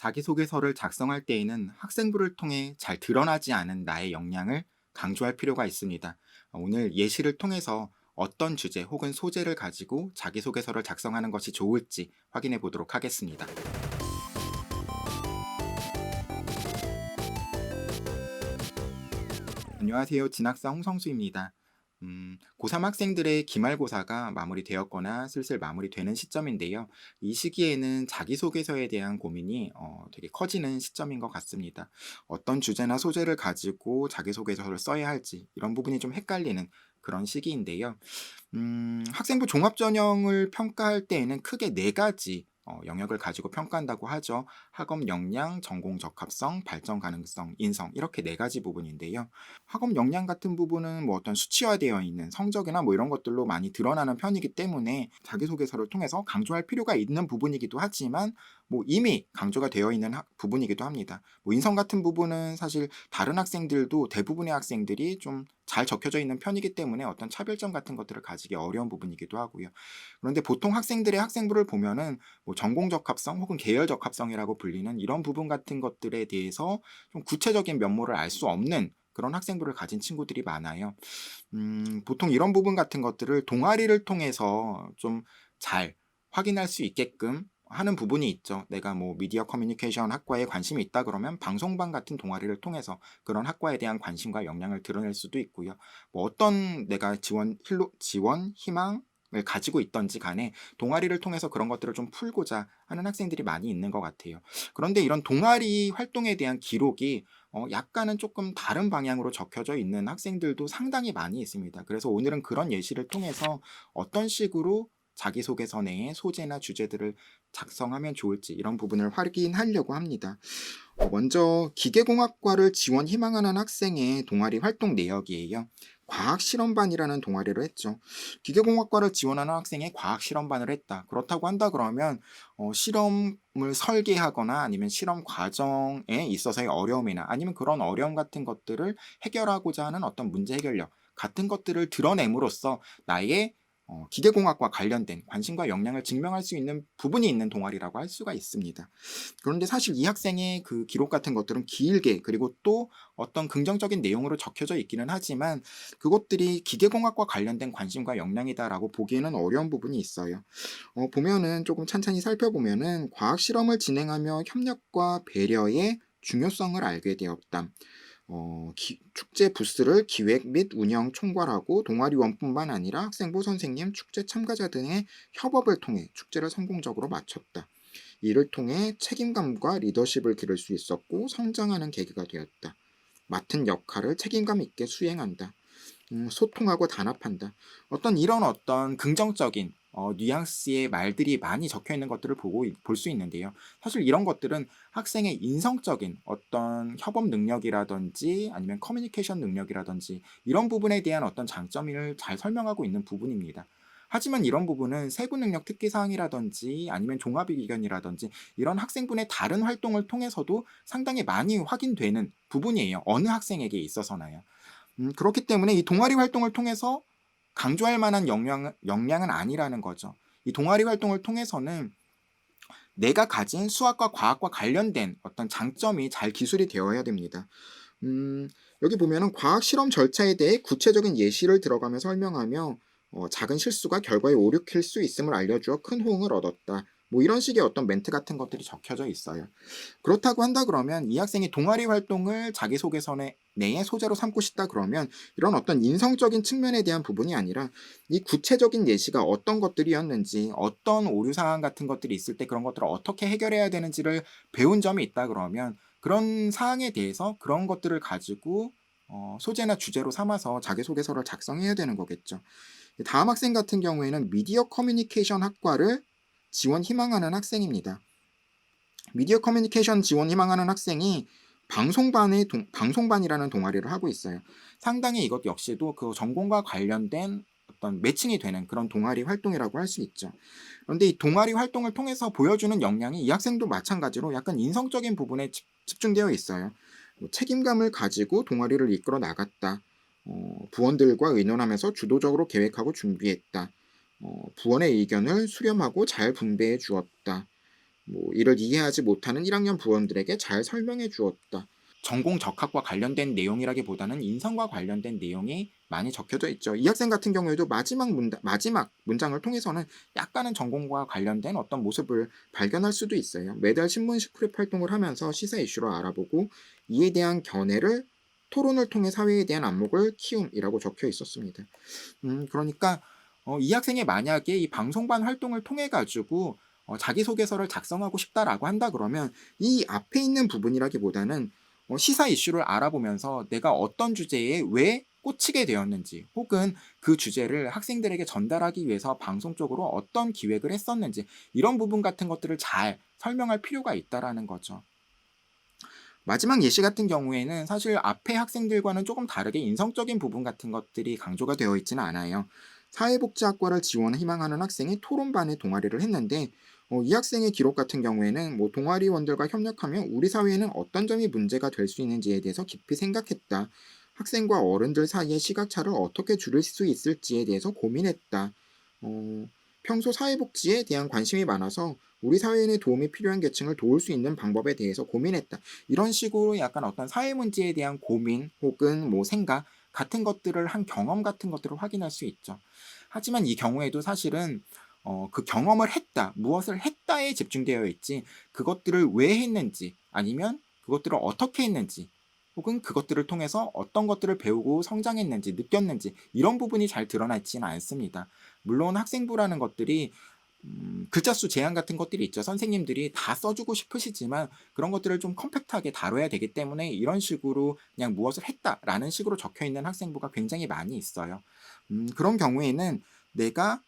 자기소개서를 작성할 때에는 학생부를 통해 잘 드러나지 않은 나의 역량을 강조할 필요가 있습니다. 오늘 예시를 통해서 어떤 주제 혹은 소재를 가지고 자기소개서를 작성하는 것이 좋을지 확인해 보도록 하겠습니다. 안녕하세요. 진학사 홍성수입니다. 음, 고3 학생들의 기말고사가 마무리되었거나 슬슬 마무리되는 시점인데요. 이 시기에는 자기소개서에 대한 고민이 어, 되게 커지는 시점인 것 같습니다. 어떤 주제나 소재를 가지고 자기소개서를 써야 할지 이런 부분이 좀 헷갈리는 그런 시기인데요. 음, 학생부 종합전형을 평가할 때에는 크게 네 가지 어, 영역을 가지고 평가한다고 하죠. 학업 역량, 전공 적합성, 발전 가능성, 인성 이렇게 네 가지 부분인데요. 학업 역량 같은 부분은 뭐 어떤 수치화되어 있는 성적이나 뭐 이런 것들로 많이 드러나는 편이기 때문에 자기소개서를 통해서 강조할 필요가 있는 부분이기도 하지만 뭐 이미 강조가 되어 있는 학- 부분이기도 합니다. 뭐 인성 같은 부분은 사실 다른 학생들도 대부분의 학생들이 좀 잘 적혀져 있는 편이기 때문에 어떤 차별점 같은 것들을 가지기 어려운 부분이기도 하고요. 그런데 보통 학생들의 학생부를 보면은 뭐 전공 적합성 혹은 계열 적합성이라고 불리는 이런 부분 같은 것들에 대해서 좀 구체적인 면모를 알 수 없는 그런 학생부를 가진 친구들이 많아요. 음, 보통 이런 부분 같은 것들을 동아리를 통해서 좀 잘 확인할 수 있게끔 하는 부분이 있죠. 내가 뭐 미디어 커뮤니케이션 학과에 관심이 있다 그러면 방송반 같은 동아리를 통해서 그런 학과에 대한 관심과 역량을 드러낼 수도 있고요. 뭐 어떤 내가 지원 힐로 지원 희망 을 가지고 있던지 간에 동아리를 통해서 그런 것들을 좀 풀고자 하는 학생들이 많이 있는 것 같아요. 그런데 이런 동아리 활동에 대한 기록이 어, 약간은 조금 다른 방향으로 적혀져 있는 학생들도 상당히 많이 있습니다. 그래서 오늘은 그런 예시를 통해서 어떤 식으로 자기소개서 내에 소재나 주제들을 작성하면 좋을지 이런 부분을 확인하려고 합니다. 어, 먼저 기계공학과를 지원 희망하는 학생의 동아리 활동 내역이에요. 과학실험반이라는 동아리를 했죠. 기계공학과를 지원하는 학생의 과학실험반을 했다. 그렇다고 한다 그러면 어, 실험을 설계하거나 아니면 실험 과정에 있어서의 어려움이나 아니면 그런 어려움 같은 것들을 해결하고자 하는 어떤 문제 해결력 같은 것들을 드러냄으로써 나의 어, 기계공학과 관련된 관심과 역량을 증명할 수 있는 부분이 있는 동아리라고 할 수가 있습니다. 그런데 사실 이 학생의 그 기록 같은 것들은 길게 그리고 또 어떤 긍정적인 내용으로 적혀져 있기는 하지만 그것들이 기계공학과 관련된 관심과 역량이다라고 보기에는 어려운 부분이 있어요. 어, 보면은 조금 찬찬히 살펴보면은 과학 실험을 진행하며 협력과 배려의 중요성을 알게 되었다. 어, 기- 축제 부스를 기획 및 운영 총괄하고 동아리원뿐만 아니라 학생부 선생님, 축제 참가자 등의 협업을 통해 축제를 성공적으로 마쳤다. 이를 통해 책임감과 리더십을 기를 수 있었고 성장하는 계기가 되었다. 맡은 역할을 책임감 있게 수행한다. 음, 소통하고 단합한다. 어떤 이런 어떤 긍정적인 어, 뉘앙스의 말들이 많이 적혀 있는 것들을 보고 볼 수 있는데요. 사실 이런 것들은 학생의 인성적인 어떤 협업 능력이라든지 아니면 커뮤니케이션 능력이라든지 이런 부분에 대한 어떤 장점을 잘 설명하고 있는 부분입니다. 하지만 이런 부분은 세부 능력 특기 사항이라든지 아니면 종합 의견이라든지 이런 학생분의 다른 활동을 통해서도 상당히 많이 확인되는 부분이에요. 어느 학생에게 있어서나요. 음, 그렇기 때문에 이 동아리 활동을 통해서 강조할 만한 역량, 역량은 아니라는 거죠. 이 동아리 활동을 통해서는 내가 가진 수학과 과학과 관련된 어떤 장점이 잘 기술이 되어야 됩니다. 음, 여기 보면은 과학 실험 절차에 대해 구체적인 예시를 들어가며 설명하며 어, 작은 실수가 결과에 오류킬 수 있음을 알려주어 큰 호응을 얻었다. 뭐 이런 식의 어떤 멘트 같은 것들이 적혀져 있어요. 그렇다고 한다 그러면 이 학생이 동아리 활동을 자기소개서 내- 내에 소재로 삼고 싶다 그러면 이런 어떤 인성적인 측면에 대한 부분이 아니라 이 구체적인 예시가 어떤 것들이었는지 어떤 오류 사항 같은 것들이 있을 때 그런 것들을 어떻게 해결해야 되는지를 배운 점이 있다 그러면 그런 사항에 대해서 그런 것들을 가지고 어, 소재나 주제로 삼아서 자기소개서를 작성해야 되는 거겠죠. 다음 학생 같은 경우에는 미디어 커뮤니케이션 학과를 지원 희망하는 학생입니다. 미디어 커뮤니케이션 지원 희망하는 학생이 방송반의 동, 방송반이라는 동아리를 하고 있어요. 상당히 이것 역시도 그 전공과 관련된 어떤 매칭이 되는 그런 동아리 활동이라고 할 수 있죠. 그런데 이 동아리 활동을 통해서 보여주는 역량이 이 학생도 마찬가지로 약간 인성적인 부분에 집, 집중되어 있어요. 뭐 책임감을 가지고 동아리를 이끌어 나갔다. 어, 부원들과 의논하면서 주도적으로 계획하고 준비했다. 어, 부원의 의견을 수렴하고 잘 분배해 주었다. 뭐 이를 이해하지 못하는 1학년 부원들에게 잘 설명해 주었다. 전공 적합과 관련된 내용이라기보다는 인성과 관련된 내용이 많이 적혀져 있죠. 이 학생 같은 경우에도 마지막 문 마지막 문장을 통해서는 약간은 전공과 관련된 어떤 모습을 발견할 수도 있어요. 매달 신문식 프랩 활동을 하면서 시사 이슈를 알아보고 이에 대한 견해를 토론을 통해 사회에 대한 안목을 키움이라고 적혀 있었습니다. 음, 그러니까 어, 이 학생이 만약에 이 방송반 활동을 통해 가지고 어, 자기소개서를 작성하고 싶다라고 한다 그러면 이 앞에 있는 부분이라기보다는 어, 시사 이슈를 알아보면서 내가 어떤 주제에 왜 꽂히게 되었는지 혹은 그 주제를 학생들에게 전달하기 위해서 방송 쪽으로 어떤 기획을 했었는지 이런 부분 같은 것들을 잘 설명할 필요가 있다라는 거죠. 마지막 예시 같은 경우에는 사실 앞에 학생들과는 조금 다르게 인성적인 부분 같은 것들이 강조가 되어 있지는 않아요. 사회복지학과를 지원 희망하는 학생이 토론반에 동아리를 했는데 어, 이 학생의 기록 같은 경우에는 뭐 동아리원들과 협력하면 우리 사회에는 어떤 점이 문제가 될 수 있는지에 대해서 깊이 생각했다. 학생과 어른들 사이의 시각차를 어떻게 줄일 수 있을지에 대해서 고민했다. 어, 평소 사회복지에 대한 관심이 많아서 우리 사회에 도움이 필요한 계층을 도울 수 있는 방법에 대해서 고민했다. 이런 식으로 약간 어떤 사회 문제에 대한 고민 혹은 뭐 생각 같은 것들을 한 경험 같은 것들을 확인할 수 있죠. 하지만 이 경우에도 사실은 어, 그 경험을 했다, 무엇을 했다에 집중되어 있지, 그것들을 왜 했는지, 아니면 그것들을 어떻게 했는지, 혹은 그것들을 통해서 어떤 것들을 배우고 성장했는지, 느꼈는지, 이런 부분이 잘 드러나 있지는 않습니다. 물론 학생부라는 것들이 음, 글자 수 제한 같은 것들이 있죠. 선생님들이 다 써주고 싶으시지만 그런 것들을 좀 컴팩트하게 다뤄야 되기 때문에 이런 식으로 그냥 무엇을 했다라는 식으로 적혀 있는 학생부가 굉장히 많이 있어요. 음, 그런 경우에는 내가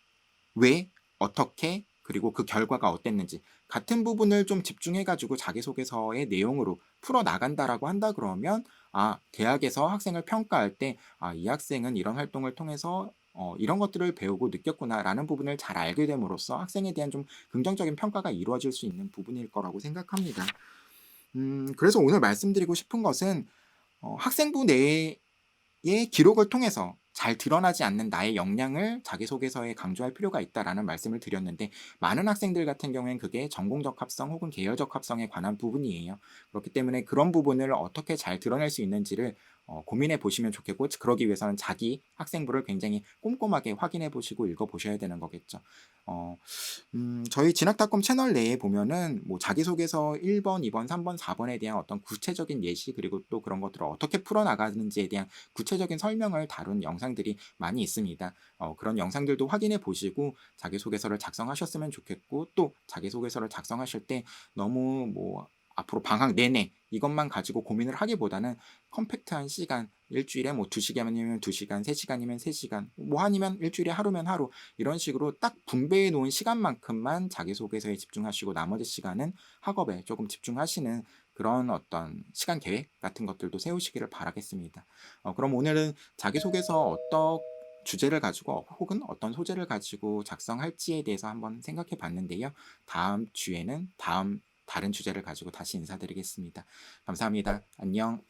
왜, 어떻게, 그리고 그 결과가 어땠는지 같은 부분을 좀 집중해가지고 자기소개서의 내용으로 풀어 나간다라고 한다 그러면 아 대학에서 학생을 평가할 때 아 이 학생은 이런 활동을 통해서 어, 이런 것들을 배우고 느꼈구나라는 부분을 잘 알게 됨으로써 학생에 대한 좀 긍정적인 평가가 이루어질 수 있는 부분일 거라고 생각합니다. 음, 그래서 오늘 말씀드리고 싶은 것은 어, 학생부 내의 기록을 통해서 잘 드러나지 않는 나의 역량을 자기소개서에 강조할 필요가 있다라는 말씀을 드렸는데 많은 학생들 같은 경우엔 그게 전공적 합성 혹은 계열적 합성에 관한 부분이에요. 그렇기 때문에 그런 부분을 어떻게 잘 드러낼 수 있는지를 어, 고민해 보시면 좋겠고 그러기 위해서는 자기 학생부를 굉장히 꼼꼼하게 확인해 보시고 읽어 보셔야 되는 거겠죠. 어, 음, 저희 진학닷컴 채널 내에 보면은 뭐 자기소개서 1번, 2번, 3번, 4번에 대한 어떤 구체적인 예시 그리고 또 그런 것들을 어떻게 풀어 나가는지에 대한 구체적인 설명을 다룬 영상들이 많이 있습니다. 어, 그런 영상들도 확인해 보시고 자기소개서를 작성하셨으면 좋겠고 또 자기소개서를 작성하실 때 너무 뭐 앞으로 방학 내내 이것만 가지고 고민을 하기보다는 컴팩트한 시간 일주일에 뭐 2시간이면 2시간, 3시간이면 3시간, 뭐 아니면 일주일에 하루면 하루 이런 식으로 딱 분배해 놓은 시간만큼만 자기소개서에 집중하시고 나머지 시간은 학업에 조금 집중하시는 그런 어떤 시간 계획 같은 것들도 세우시기를 바라겠습니다. 어, 그럼 오늘은 자기소개서 어떤 주제를 가지고 혹은 어떤 소재를 가지고 작성할지에 대해서 한번 생각해 봤는데요. 다음 주에는 다음 다른 주제를 가지고 다시 인사드리겠습니다. 감사합니다. 안녕.